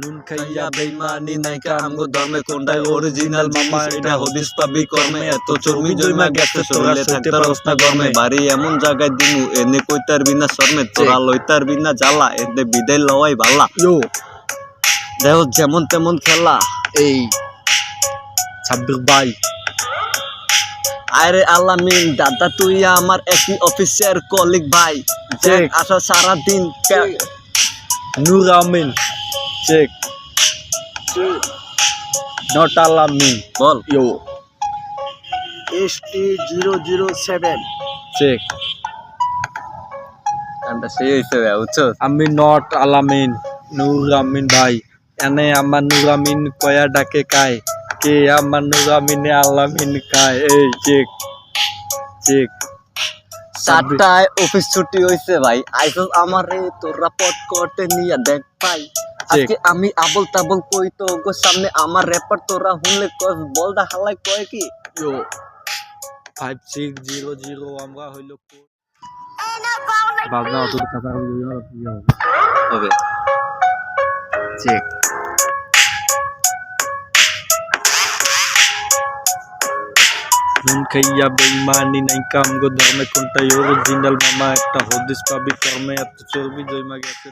নুন খাইয়া বেইমানি নাইকা আমগো ধর্মে কোনটাই অরিজিনাল মামা এটা হদিস পাবি কর্মে এত চর্মি জৈমা গেছে শরীরে গরমে বাড়ি এমন জায়গায় দিমু এনে কইতার বিনা শর্মে তোরা লইতার বিনা জ্বালা এনে বিদায় লওয়াই ভাল্লা ইয়ো। দেহ যেমন তেমন খেলা। এই ছাব্বির ভাই আরে আলামিন দাদা তুই আমার একই অফিসের কলিগ ভাই। দেখ। ঠিক। আসা সারাদিন। নূর আমিন check not Alamin ball. Yo S T zero zero seven check গানটা সেই হয়েছে ভাই বুঝছ? আমি নট আলামিন নূর আমিন ভাই। এনে আমার নূর আমিন কয়া ডাকে কায়? কে আমার নূর আমিনে আলামিন কায়? এই চেক চেক চারটায় অফিস ছুটি হয়েছে ভাই। আইসস আমার রে তোরা পট করতে নিয়ে দেখ ভাই। আজকে আমি আবল তাবল কই তো? গো সামনে আমার রেপার তোরা হুনলে কস বলদা হালাই কয় কি? ইয়ো ফাইভ সিক্স জিরো জিরো আমরা হইল বাজনা অত কথা হবে। চেক নুন খাইয়া বেইমানি নাই, কাম গো ধর্মে কোনটাই জিন্দাল মামা, একটা হদিস পাবি, কর্মে এত চর্বি জয়মা গেছে